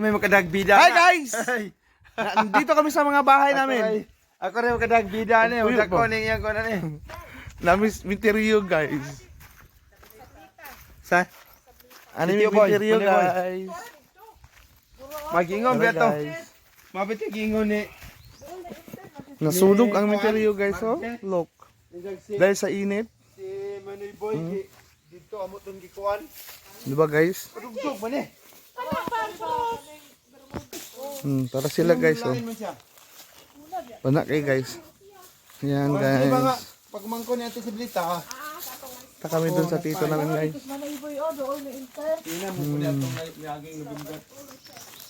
May makadagbida Hi guys! Ay. Na- Nandito kami sa mga bahay Ako namin. rin- Ako rin makadagbida na. Uy, Wala ba? ko ning yan ko na ni. Namis Misterio guys. Sa Ano yung boy. guys? Magingon beto. Mabit yung gingon ni. Nasunog ang Misterio guys oh. Look. Dahil sa init. si Manoy Boy gi- dito amo tong gikuan. Di ba guys? Padugtog man eh. Hmm, para sila guys oh. Bana kay guys. Yan guys. pag mangko ni ate si Blita. Ta kami dun sa tito namin guys. November.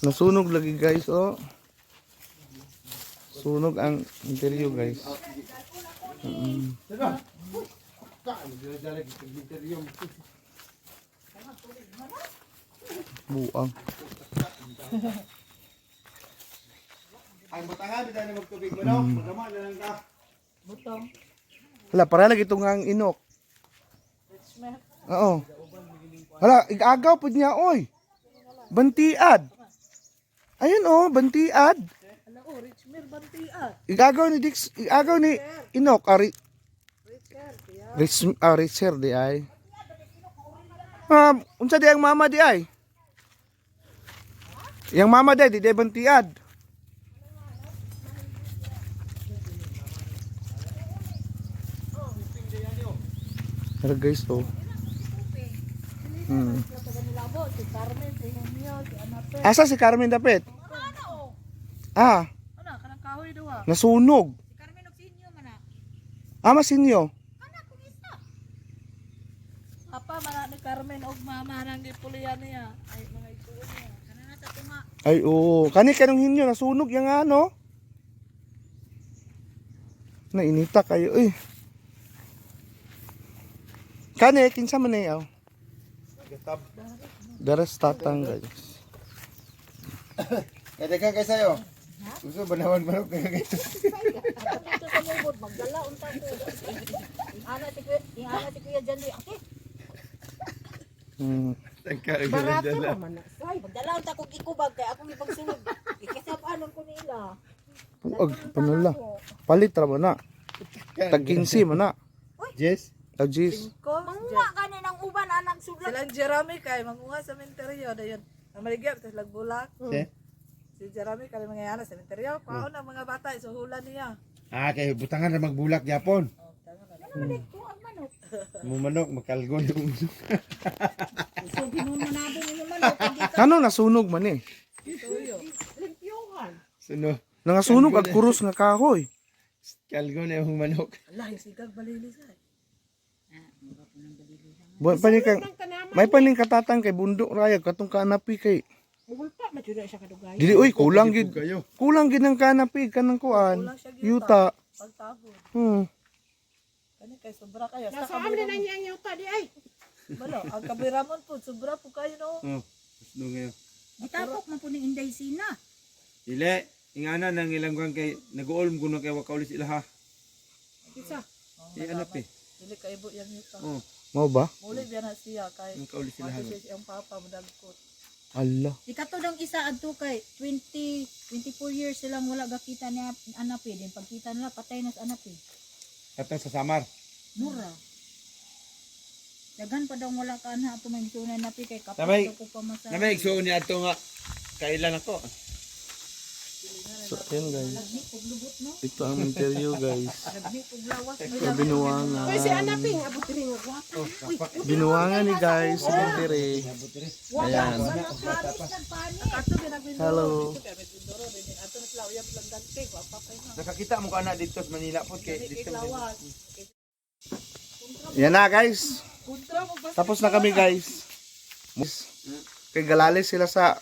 Nasunog lagi guys oh. Sunog ang interior guys. Gid interview. Buang. Ang batangan di na magtubig mo no. Magama na lang ka. Hala, para lagi itong ang inok. Oo. Hala, igagaw po niya, oy. Bantiad. Ayun oh, bantiad. Igagaw ni Dix, igagaw ni Inok, ari. Rich, ah, Richer di ay. Ah, unsa di ang mama di ay? Yang mama di, di di bantiad. Pero guys, oh. Hmm. Asa si Carmen Dapit? Ah, Ano, kahoy daw ah. nasunog. Si Carmen og sinyo man na. Ah, masinyo. Apa man ni Carmen og mama nang gipulian niya. Ay mga ituon niya. Kana na ta tunga. Ay, oo. Kani kanong hinyo, nasunog yung ano. Nainita kayo, eh. Kani, kinsa man na yaw. Gatab. Daras tatang, guys. Eh dagan kay sayo. Gusto banawan manok kay kay. Dito sa mubot magdala unta ko. Ana ti ko, ana ti kuya Jan di. Ate, Hmm. Tangka dala. Ay magdala unta ko ikubag kay akong ipagsulod. Ikasapanon ko nila. Ug, panula. Palit ra ba na? Tag 15 man na. Yes. Tag 10. Ko, manguha kani ng uban anak sudlan. Silang Jeremy kay manguha sa sementeryo dayon. Ang maligya tas lagbulak. Eh? Si Jeremy kay mga yana sa sementeryo. Paon ang mga bata isuhulan niya. Ah, kay butangan na magbulak yapon. Oh, ka. Ano man ko ang manok. Mo manok makalgon yung So ginumanado ni manok hindi ka Ano nasunog man eh? Suno. Nangasunog ag kurus nga kahoy. Kalgon na yung manok. Ala, sigag balilisay. Buwan pa ni kang may paning katatang kay bundok raya katong kanapi kay Mugulpa, matyuda siya kadugay. Dili oy kulang gid. Kulang gid ng kanapi kanang kuan. Yuta. Pagtabon. Hmm. Kani kay sobra kayo. Sa Saan na niya ang yuta di ay? Balo, ang kabiramon po, sobra po kayo no. Oh, gusto ngayon. Gitapok man po ni Inday Sina. Dili, ingana nang ilang kwan kay nag-uolm kuno kay wakaulis ila ha. Isa. Eh anap eh. Dili kay ibo yang yuta. Oh, Mao ba? Muli biya na siya kay ang kaulis ila ha. Mati siya siyang papa madagkot. Allah. Ikatudang isa adto kay 20 24 years silang wala gakita ni anak eh. Din pagkita nila patay na sa anak eh. Katong sa Samar. Mura. Dagan pa daw wala ka na ato may tunay na pi kay kapit Namay- ko pa masa. Namay igsuon ni ato nga kailan ako. So, ayan guys. Ito ang interior guys. Sa binuwangan. Uy, si Anaping, abot rin nga gwapa. Binuwangan ni guys. Sa interior. Ayan. Ato Hello. ato na sila uyab lang dante ko apa kay na. Nakakita mo ka na dito sa Manila po kay dito. lawas. Yan na guys. Kontra? Tapos na kami guys. Kay galalis sila sa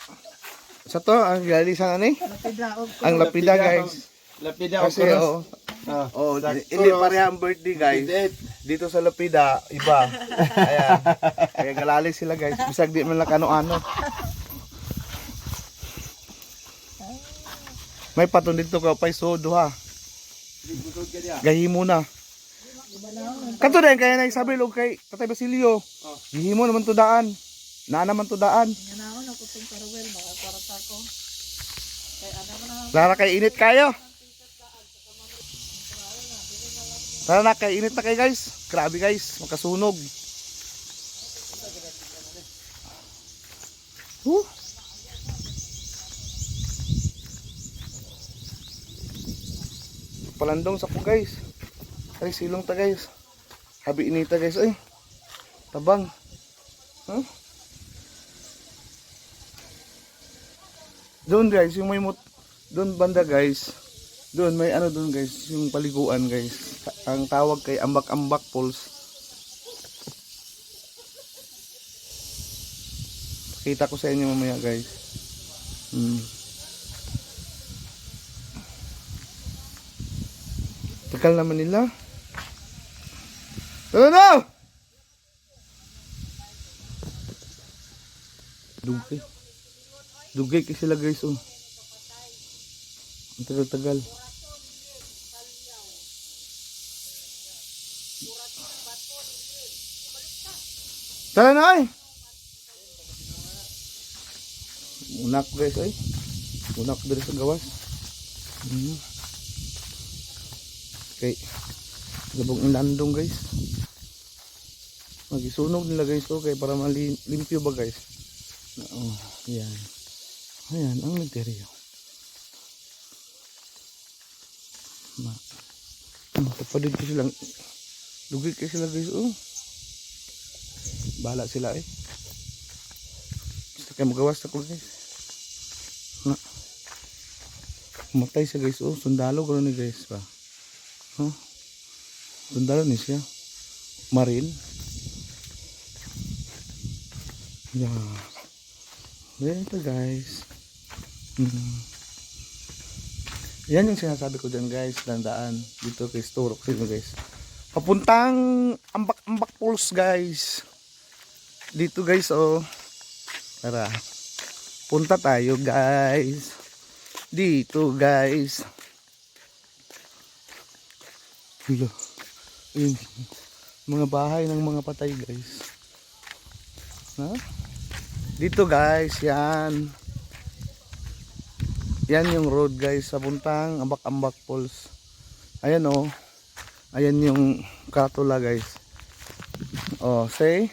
sa to, ang galalisan ano eh? Pidaog ko. Ang lapida guys. Lapida Kasi oh, Ah. oh, hindi pareha ang birthday guys. Dito sa Lapida, iba. Ayan. Kaya galalis sila guys. Bisag di man lang ano-ano. May patong dito ka pay sodo ha. Gahimo na. Kato din kaya nagsabi log kay Tatay Basilio. Gihimo naman to daan. Na naman to daan. Nga naon ako tong karwel makakarap ko. Kay ano mo na. Tara kay init kayo. Tara na kay init na kayo guys. Grabe guys, makasunog. Huh? Palandong sa po guys. Ay silong ta guys. Habi inita guys ay. Tabang. Huh? Doon guys, yung may mut doon banda guys. Doon may ano doon guys, yung paliguan guys. Ang tawag kay ambak-ambak pools. Pakita ko sa inyo mamaya guys. Hmm. Tagal naman nila. Ano na? Dugay. Dugay kasi sila guys oh. Ang tagal-tagal. Tara na ay! Unak guys ay. Unak diri sa gawas. Mhm. Okay. Gabong ilandong guys. Magisunog nila guys okay para malimpyo ba guys. Oo, yan. Ayan, ang interior. Ma. Hmm, tapadid ko silang lugit kayo sila guys oh. Bahala sila eh. Gusto kayo magawas ako guys. Na. Matay siya guys oh. Sundalo ko ni guys ba. Huh? Sundalo ni siya. Marin. Yeah. Ito guys. Hmm. Yan yung sinasabi ko dyan guys. Landaan. Dito kay Storok sa inyo guys. Papuntang ambak-ambak pools guys. Dito guys oh. Tara. Punta tayo guys. Dito guys. Hello. Ayun. Mga bahay ng mga patay guys. Ha? Dito guys, yan. Yan yung road guys, sa puntang Ambak-Ambak Falls. Ayan oh. Ayan yung katula guys. Oh, say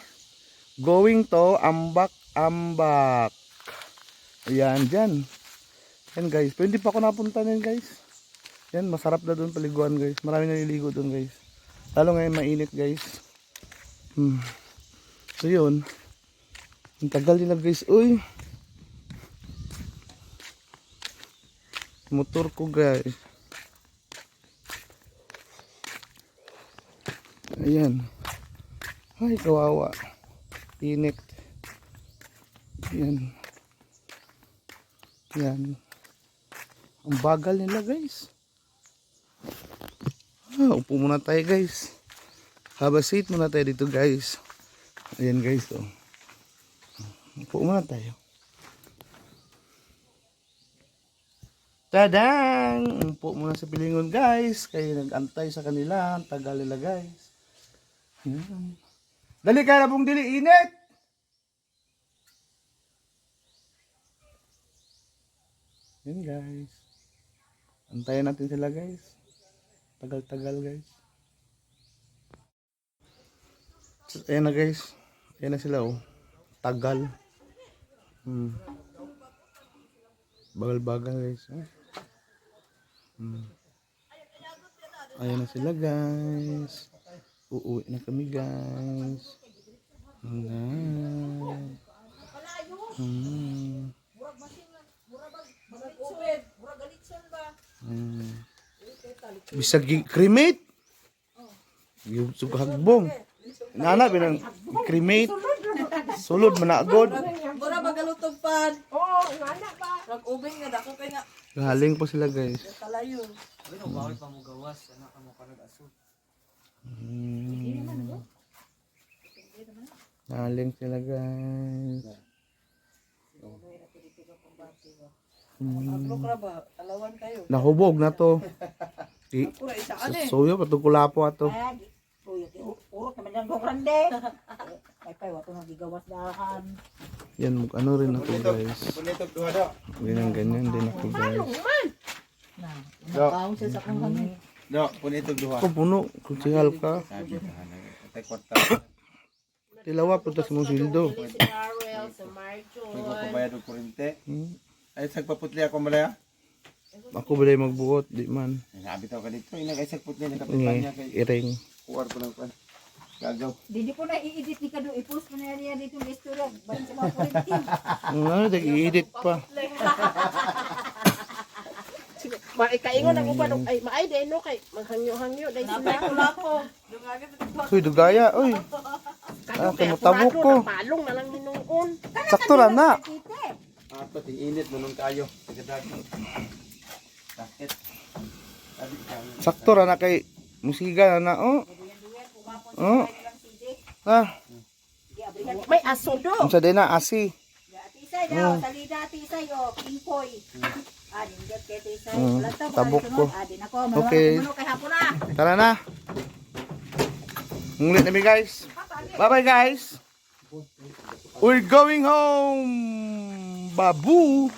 going to Ambak-Ambak. Ayan, dyan. Yan guys, pwede pa ako napunta yan guys. Yan, masarap na doon paliguan guys. Marami naliligo doon guys. Lalo ngayon mainit guys. Hmm. So yun. Ang tagal nila guys. Uy. Motor ko guys. Ayan. Ay, kawawa. Init. Ayan. Ayan. Ang bagal nila guys. Ah, upo muna tayo guys. Have a seat muna tayo dito guys. Ayan guys oh. Upo muna tayo. Tadang! Upo muna sa pilingon guys. Kayo nag-antay sa kanila. Ang tagal nila guys. Ayan. Dali ka na pong dili. Init! Yan guys. Antayin natin sila guys. Tagal-tagal guys. So, ayan na guys. Ayan na sila oh. Tagal. Hmm. Bagal-bagal guys. Oh. Hmm. Ayan na sila guys. Uuwi na kami guys. Ayan. Hmm. Hmm. Bisag cremate. Yung sugahagbong. Nana binang cremate. Sulod managod. Mura magalutog pan. Oo, oh, anak ba? Rag-ubing nga dako kay nga Galing pa sila guys. kalayo. Hmm. Galing sila guys. Agro ka ba? Alawan kayo. Nahubog na to. Di, Pura isa suyo patong kulapo ato. Urot naman yan kong grande. Kay kay wato nga gigawas dahan. Yan, mag ano rin ako guys. Ganyan, ganyan din ako guys. Nakaon siya sa kung hangin. Do, punitog duha. Ako puno, ka. Sabi ka kwarta. Tilawa po tas mong sildo. Kung ko bayad og kurente. Hmm. Ay sagpaputli ako malaya. Ako ba magbuot, di man. Sabi taw ka dito, ina kay sagputli ni kapitan niya kay iring. kuwar ko ng kwan. Gagaw. Hindi po na i-edit ni Kado. I-post mo na yan dito ng istorya. Balik sa mga kurintin. Ano, nag-i-edit pa. Ma ikaingon ang uban ay maay day no kay maghangyo-hangyo day sila. Uy, dugaya, uy. Ah, kinutabok ko. Palong na lang hinuon. Sakto ra na. Ato ting init mo nung kayo. Tagadag. Sakto ra na kay musiga na na, oh. Oh. Ah, May aso do. unsa din na asi. Tisay daw. Salida tisay o. Pingkoy. Ah. Mm, tabok ko. Ah. Okay. Na. Tara na. Ngulit na mi guys. Bye-bye guys. We're going home. Babu.